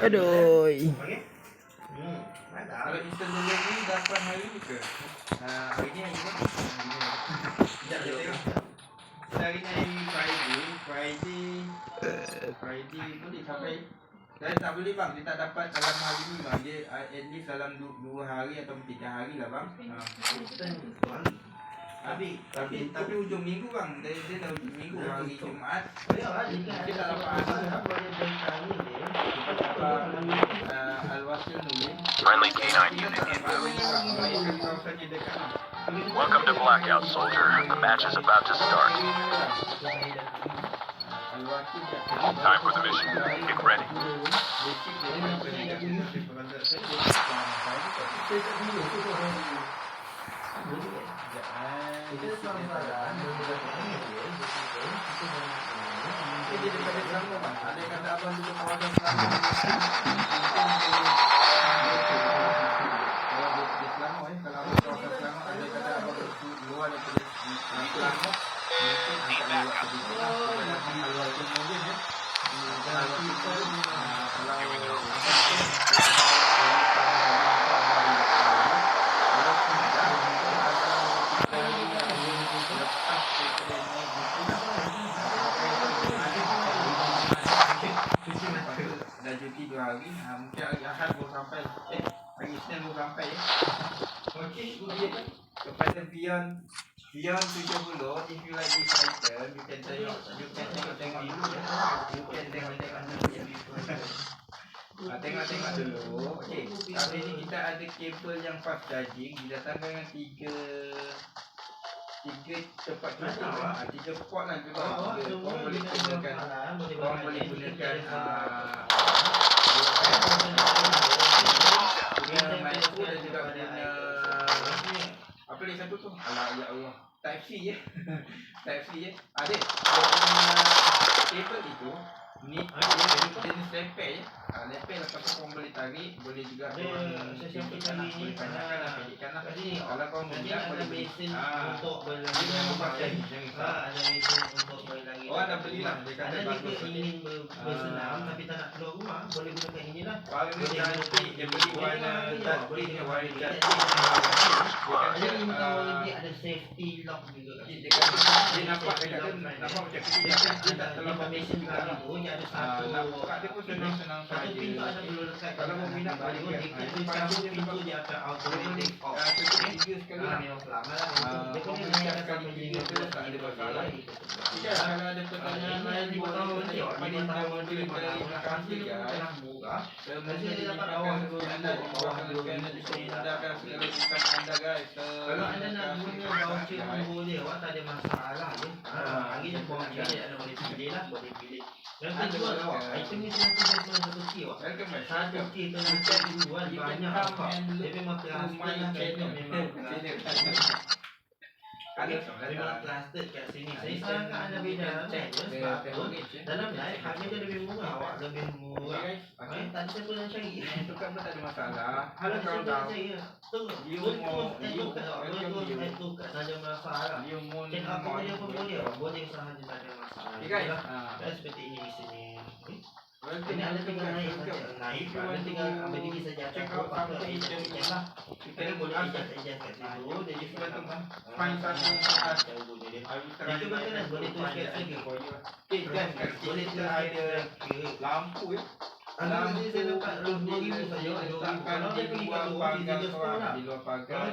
Aduh. Okay Hmm Mantap Kalau instant noodle ni dapat hari ni ke? Uh, hari ni hari ni. Sekejap je tengok. Hari ni hari Friday, Friday, Friday boleh sampai. Saya tak boleh bang, dia tak dapat dalam hari ni bang. Dia at least dalam 2 hari atau 3 hari lah bang. Uh. Tapi, tapi, tapi ujung minggu bang, dia, dia dah ujung minggu hari Jumaat Ya lah Jika Kita tak ada dapat apa-apa asal. Apa yang beritahu dia Kita tak uh, dapat uh, Al-Wasil Nulim Friendly K9 unit incoming. Welcome to Blackout, soldier. The match is about to start. Time for the mission. Get ready. Kita sama saran Jadi daripada Selangor bang, ada yang kata abang kepada Beyond Beyond 70 if you like this item you can tengok you can tengok-tengok dulu ya you can tengok-tengok dulu ya Ha, tengok-tengok dulu. Okay. Kali ni kita ada kabel yang fast charging. Didatangkan dengan tiga Tiga tempat charging ha, Tiga port lah juga. Oh, Tiga, semua Korang boleh boleh gunakan. gunakan Boleh Korang boleh gunakan ah, Guna micro dan juga guna Apa lagi satu tu? Alah ya Allah Type C je Type C je Ada Dia punya Kabel itu Ni dia jenis lepek je Ah, Lepek lepas tu korang boleh tarik Boleh juga Dia korang sesiapa pendekkan lah, Boleh ni, panjangkan lah ah. Pendekkan lah Kalau korang ada boleh beli Ah. untuk berlari Dia kan? Ha, ada mesin untuk berlari Oh anda belilah. Dia kata Ada bagus. ingin ber- bersenam Ah. tapi tak nak keluar rumah Boleh gunakan ini lah Warna cantik Dia beli warna cantik boleh Dia boleh. warna Dia cantik. ada- Dia Ada kata lagi ada safety lock juga. Dia kata dia nampak dia kata nampak macam kecil Dia dia, tak dia tak terlalu mesin tu Dia ada Ah, satu nak buka dia pun senang-senang Satu saja. pintu ada perlu lekat Kalau mau minat balik Dia kita cabut pintu dia akan automatic off. Ah, sekali Ah, lah. memang selamat lah. Ah, Dia punya kau layan buka sampai sekali lima tiga tu belas tak ada masalah. dia. Jika kalau ada pertanyaan Ah, lain tanya ni, kepada lima yang boleh lima terima tahun. kasih Dia guys. telah Masih dia dapat dimakan bawah anda dua anda ribu, bawah dimakan dua kerana ribu. dipermudahkan segala urusan anda guys. Kalau anda nak guna voucher pun boleh awak tak ada masalah je. Ha, Ah, hari ni voucher betul. dia anda boleh pilih lah, boleh pilih. Yang Ada awak, item ni satu satu satu key awak. Welcome guys. Satu key tu nanti dijual You can banyak and Dia memang lah channel. sini. Memang Channel. Ada memang trusted kat sini. Saya dalam live je sebab tu. Dalam live harga dia lebih murah awak, lebih murah. guys. Okay, tak ada yang cari. Yang tukar pun tak ada masalah. Kalau kau tahu. cari, tunggu. You mau- eh, you- Betul, you. eh, tukar saja masalah. You mau Cek apa dia pun boleh awak. Boleh sahaja tak ada masalah. Okay guys. Itulah. Ah, Dan seperti ini di sini. Ada welcome, tinggal Ada tinggal to ambil diri saja. check out something, ejen lah. you Kita boleh ejen ejen kat Ah, situ. you- Jadi find Ah, something, ah, ask. cara bunyi dia. I will try Yang kedua my kan best boleh tulis kat sini. guys, Boleh kita tulis ada lampu ya. Alam mo din na ang hindi mo sa'yo, ay sa kanil wapagas o abilopagas,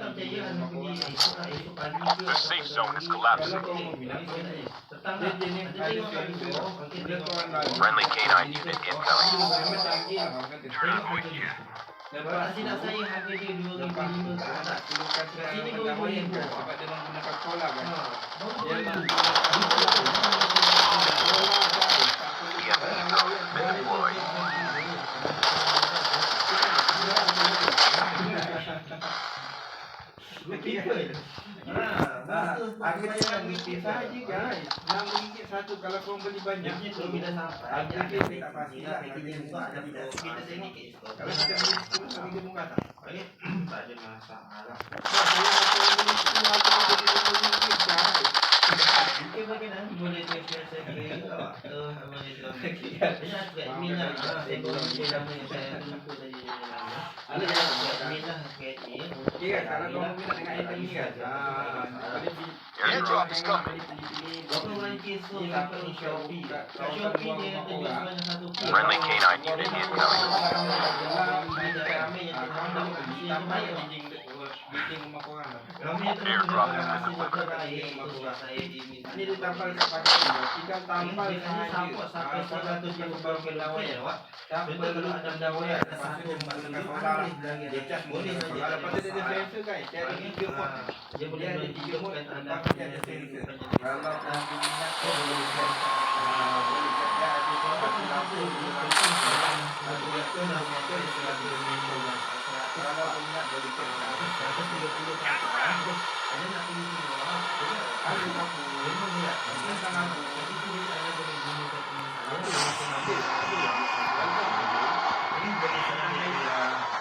The safe zone is collapsing. Friendly canine unit incoming. Turn here. Lepas sinasai harga dia dua ribu lima ratus. Sini dua ribu lima. Sebab dia menggunakan solar kan. Dia. RM6 satu kalau korang beli banyak Dia punya tu bila sampai Harga dia dia ada tak pasti lah packaging harga buka dia ada kita kita sedikit Kalau kita beli 10 harga dia murah tak? Okey, tak ada masalah. Nah, Saya nak beli 10 harga dia RM5 guys Mungkin bagaimana boleh dia saya kira awak. Boleh dia. Banyak kat minat saya baru dia nama yang saya lupa tadi dia nama. Ada yang kat minat kat ni. Okey kan, kalau kau minat dengan item ni kan. Ah, Airdrop is coming. Friendly canine unit Airdrop is Dia ada beli tiga port. kan anda Lepas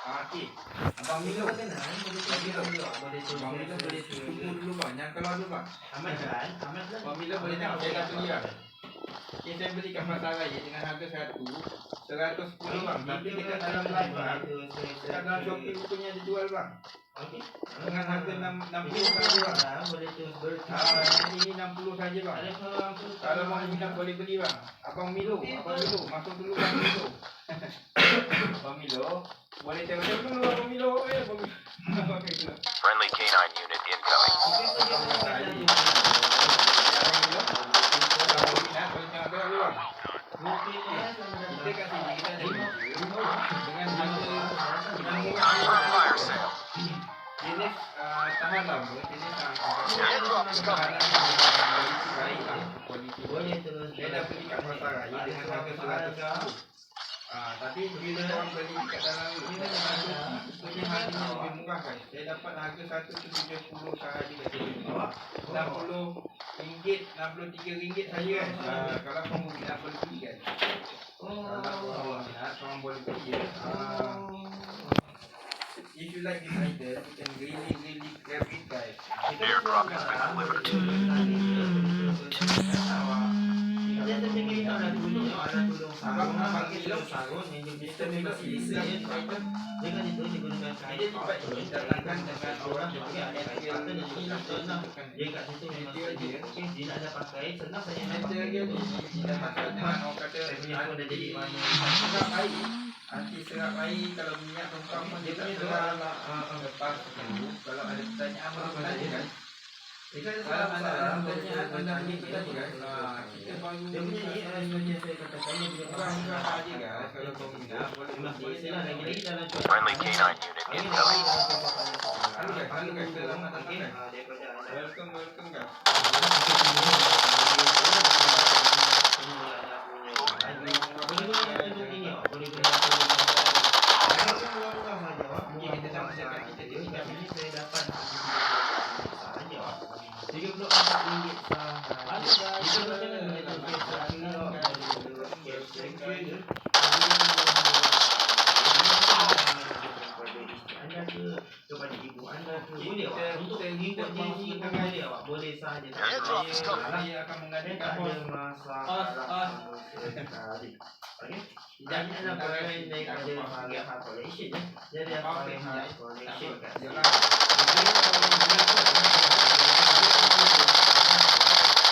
Oke, abang Milo kan nah, abang Milo dulu, boleh tuh, abang Milo boleh tuh, dulu bang, jangan keluar dulu bang. Amat kan, amat lah. Abang Milo boleh nak, saya dah tulis. Bang. Okay, saya beli kat pasar raya dengan harga satu. Seratus sepuluh bang. Tapi dekat dalam live bang. Dekat dalam Shopee rupanya dia jual bang. Okey. Dengan harga enam enam Ini puluh saja bang. boleh tu Ah, ini enam puluh saja bang. Kalau mau minat boleh beli bang. Abang Milo, Abang Milo, masuk dulu Abang Milo. Abang Milo, boleh tengok dulu Abang Milo. Eh, Abang Milo. Abang Milo. Friendly canine unit incoming. Abang Milo, kalau minat boleh tengok dulu bang. Kita kat sini kita ada review dengan harga Time for a fire sale. jenis ah, tahan lama, jenis tahan Airdrop is coming. kualiti baik lah, kualiti baik. Boleh terus. Saya dah beli kat pasar raya dengan harga seratus ribu. Ah, tapi bila orang beli kat dalam ni dengan harga punya harganya lebih murah kan. Saya dapat harga satu tu tujuh puluh sahaja kat sini. Enam puluh ringgit, enam tiga ringgit saja kan. Ah, kalau kamu nak beli kan. Kalau korang minat, korang boleh beli ya. Ah, if you like this item, you can really really grab it guys. Airdrop has been sarung, bagi tulung sarung yang dia bisa memang selesa ya. Dia kan itu digunakan kain Dia cepat datangkan dengan orang dia juga ada kain outdoor dan juga senang. Dia kat situ memang Dia dia. dia nak ada pakai senang saja nak Nanti pakai. dia dia dapatkan dengan orang kata Saya punya pun dah jadi mana. serap air Anti serap air kalau minyak tumpang pun dia tak serap Lepas tu kalau ada pertanyaan apa tanya kan Dia kan Kalau anda ada salah pertanyaan anda boleh tanya kan Ah, Kita baru Dia punya ni eh, seperti yang saya katakan dia punya Murah-murah saja guys Kalau kau minat boleh Memang boleh selesa lah lagi-lagi dalam cuaca Friendly panas. canine unit Ini incoming. lagi dalam cuaca panas. Halo guys, halo guys, selamat datang Okey, guys. ah, daripada anda. Welcome welcome guys kepada ibu anda ke boleh awak untuk mengikut diri pun boleh awak boleh sahaja tak Airdrop is coming. Saya akan saya mengadakan tak bos ada masalah Os, os. sekali. Okey. Jangan nak bermain daripada Fariha Collection ya. Jadi Fariha Collection kat sini. Yalah.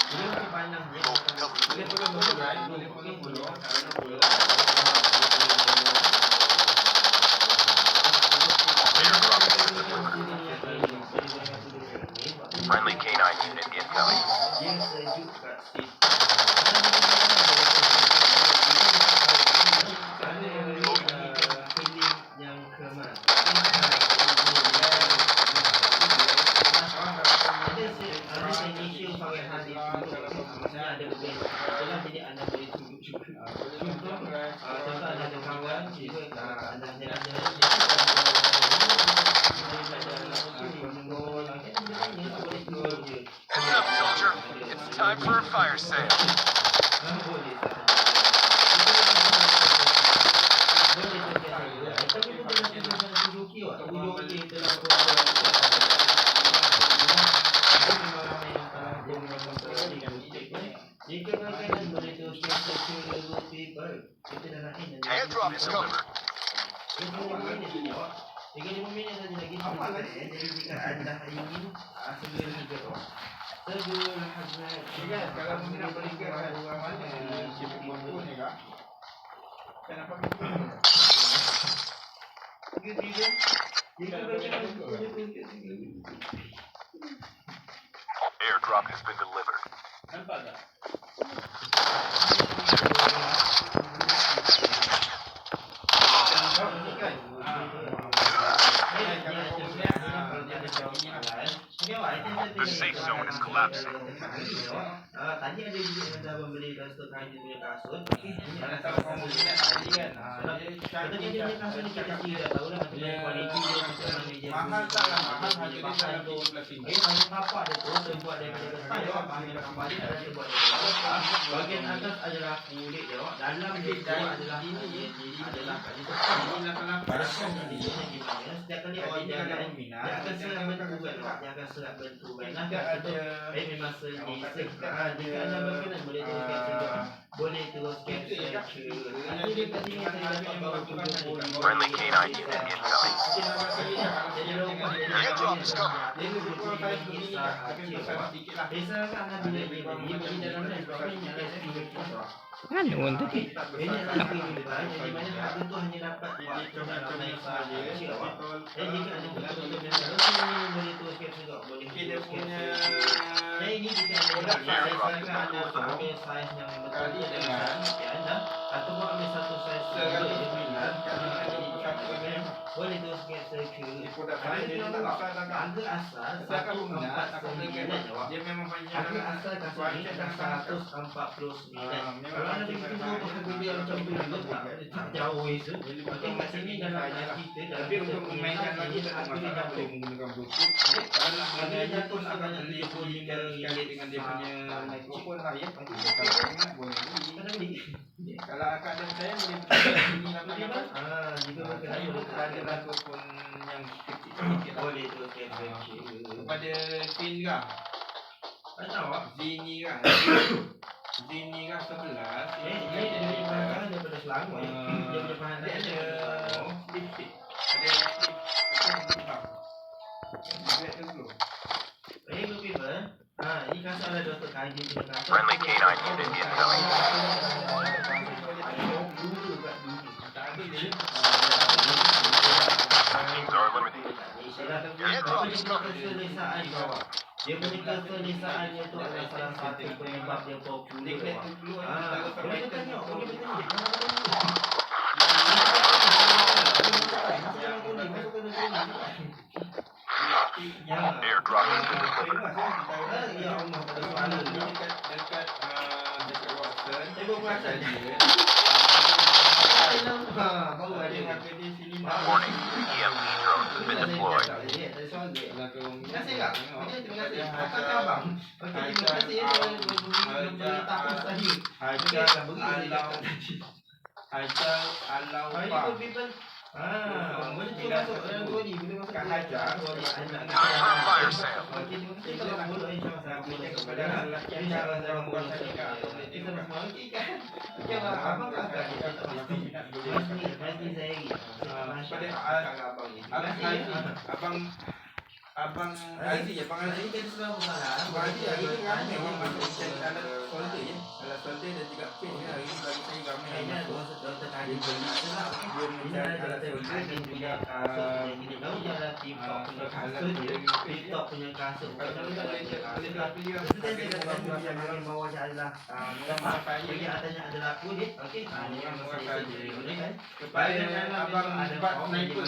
Belum dipandang je. Boleh follow follow guys, boleh follow follow. Airdrop has been delivered. Friendly canine unit incoming. Nak in Airdrop is delivered. 35 minit saja awak 35 minit saja lagi Apa lagi? Jadi jika anda ingin Ah, segera juga tu. Segera hazmat Kan, kalau mungkin nak berikan kat orang mana, siapa buat pun ni kak. Kenapa kita Tiga tiga Jika berkaitan boleh teruskan Airdrop has been delivered. Tanya dia, 你 membeli kasut kain dia punya kasut. Ini Mana ada tahu kamu minat tadi kan? Ah, dia Tapi dia punya kasut ni kita kira dah tahu lah macam mana kualiti dia macam mana meja. Mahal tak lah, mahal Dia harga dia dalam tu. 17 ribu. Eh, banyak kapak dia tu, dia buat daripada kertas dia, bahan yang kembali ada dia buat daripada Bahagian atas adalah kulit dia, dalam dia tu adalah ini adalah kat situ. Ini dia gimana? Setiap kali orang dia ada minat. dia akan serap Dia bentuk kan, akan dia akan serap bentuk kan. Kita situ, ada memang seni kata kita Ah, Jika ada, anda berkenan boleh teruskan ah, Friendly K9 unit incoming. Good job, Scott. Dengan anda ataupun ambil satu saiz boleh dengan. Boleh terus get secure Di produk Harga lain dia tak tak besar tak harga asal Saya akan satu empat aku sembilan jawab Dia memang panjang. harga asal kasut ini dah seratus empat puluh sembilan. Ah, kalau anda panjang begitu kan. harga dia macam tu tak tak jauh itu Jadi Okey, kat sini dalam kita dalam Tapi kita untuk memainkan lagi tak ada dia masalah. boleh menggunakan bluetooth. Kalau jatuh pun akan sebanyak beli RM30 tinggal sekali dengan dia punya mikrofon lah ya. Kalau boleh akak dan saya boleh sini lah? Ah, jika Kalau berkenan boleh kita ada mikrofon yang kecil sedikit lah. boleh terus get secure Kepada Zin kah? tak tahu awak Zini kah? Zini kah sebelas? Eh, dia dia punya bahan daripada Selangor. Dia punya bahan Dia ada lipstick. Ada lipstick. Yang tu. Eh, lu people. Ah, ini kasut ada doktor kaji. Friendly canine unit incoming. Dia punya keselesaan itu adalah salah satu penyebab dia popular. Dia black bawah. tu blue. Ah, boleh bertanya, boleh alau Hari pa. ni people. Ah, boleh tu masuk dalam dua ni. Boleh masuk Kat dalam Hajar. dua ni. Anak Confirm fire sale. Okey, terima kasih. Kalau boleh insya-Allah saya Boleh boleh kepada kepada lelaki yang insya-Allah saya dalam boleh kuasa nikah. Boleh Kita tengok. semua okey kan? Okey, abang kakak kita tak mesti. Mesti, mesti saya lagi. Masya Pada Allah, kakak abang ni. Terima Abang kasih. Haji, abang abang Haji, abang Haji. Jadi kita semua bersalah. Abang Haji hari ni ramai orang masuk cek alat solder ya. Alat solder dan juga pin ya. Hari ni bagi saya ramai yang Kayaknya masuk. doktor tadi beli sedap. Dia mencari alat solder dan juga. Tahu je ada TikTok punya kasut dia. TikTok punya kasut. Kalau kita boleh boleh belah pilih lah. Kita tidak akan berusaha bagian bawah je adalah Ah, murah Bagian saja. atasnya adalah kulit. Okey. Ah, ini yang Murah saya kan? Kepada abang sniper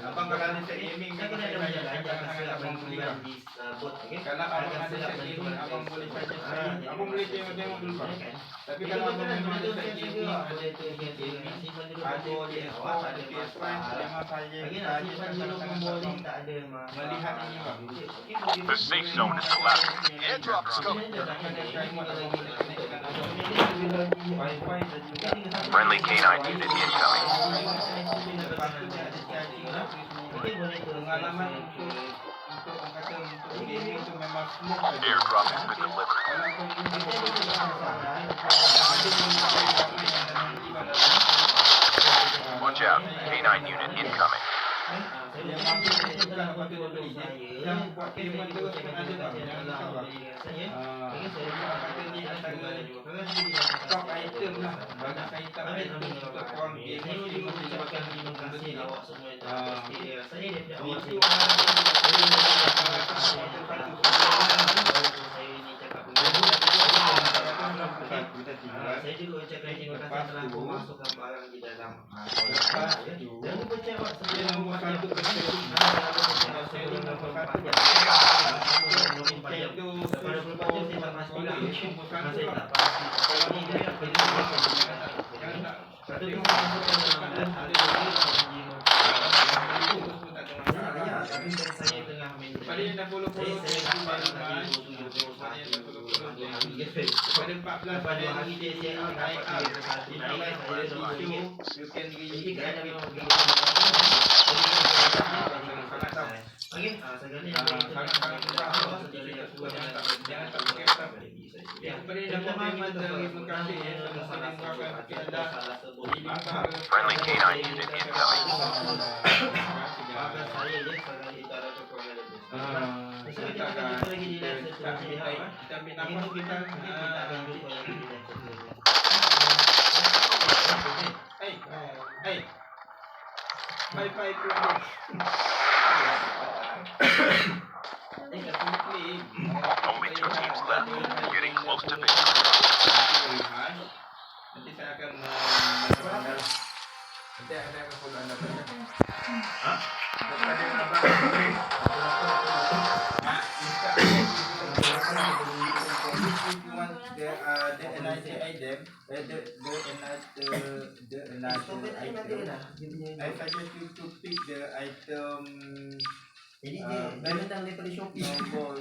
Abang kalau ada gaming Saya kena ada banyak banyak kasut abang belikan di uh, bot. Okey. Kalau abang Akan ada sedap set bentuk gaming, dan abang lain boleh sebagainya. saja Ah, saya. jadi Abang boleh masa tengok-tengok dulu bang. kan? Tapi Jadi kalau abang betul memang ada betul set saya gaming, juga ada boleh tu yang dia simpan dulu ada boleh PS4, awak ada PS5, memang saya Lagi nak saya simpan dulu pun boleh tak ada masalah. Melihat ini, bang. Okey, okey, The safe zone is collapsing. Airdrop discovered. Friendly canine unit incoming. Pengalaman untuk untuk orang kata untuk gaming tu memang smooth aja. Airdrop has been delivered. Kalau kau Kita gini ni kau kita tak salah. ada yang ramai yang dalam tiba dalam Watch out. K9 unit incoming. Saya juga ucapkan terima kasih telah memasukkan barang di dalam. lepas tu Jangan lupa check out dia sebelum nombor satu kena Nintendo Daripada pelbagai saya tak nombor satu Saya tak Kalau ni tak Satu tu saya masukkan dalam dan ada Ya, tapi saya tengah main Pada yang dah follow-follow Saya saya tu, nampak Pada tadi yang 27 dah follow-follow tu, Pada Pada 14 Pada dua hari dia share out naik dapat up tiga satu If you naik like saya the dua hari video You can Jadi really kerana get memang it begitu Okey, ah, Daripada yang terutama dapat payment kita terima kasih ya. salah Sama-sama satu menggunakan salah kita satu dah salah satu Limpah Friendly K9 unit incoming. Bahkan saya je sekali itu ada kekurangan lebih. Ah, Besok kita tak akan kan. jumpa lagi di live Kita seterusnya, ambil ya, baik. Wan. Kita ambil Kita nafas kita. kita akan Ah, jumpa lagi di live seterusnya. Hey, hey. Bye bye keluar. Eh, kat sini Getting close to victory. Nanti saya akan menentukan anda. Nanti saya akan follow anda. Hah? Kepada abang. Ah, Mr. If you want the uh, the NIC item, uh, the the NIC the NIC item, I suggest you to pick the item Jadi Ah, dia dia datang daripada Shopee. number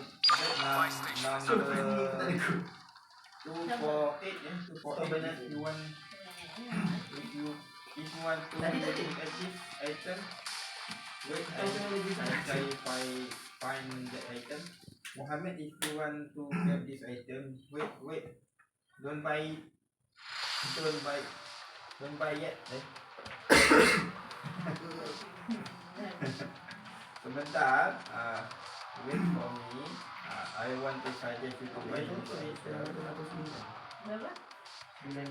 number two four eight two four eight if you want if you if you want to Tadi, tadi. look at this item wait I Tahu tengah lagi I try find find the item. Muhammad if you want to get this item wait wait. Don't buy don't buy don't buy yet eh? Sebentar uh, wait for me I want to suggest you to buy item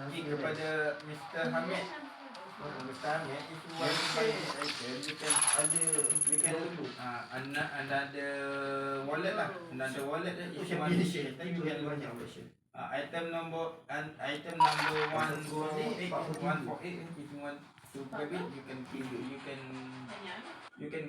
Ini kepada Mr. Hamid. Mr. Hamid if you want to buy this item you can Ada you can uh, anda anda ada wallet lah. Anda ada wallet eh if you want to share. You can yang banyak application. uh, item number and item number one four eight. One four eight if you want to grab it you can you can you can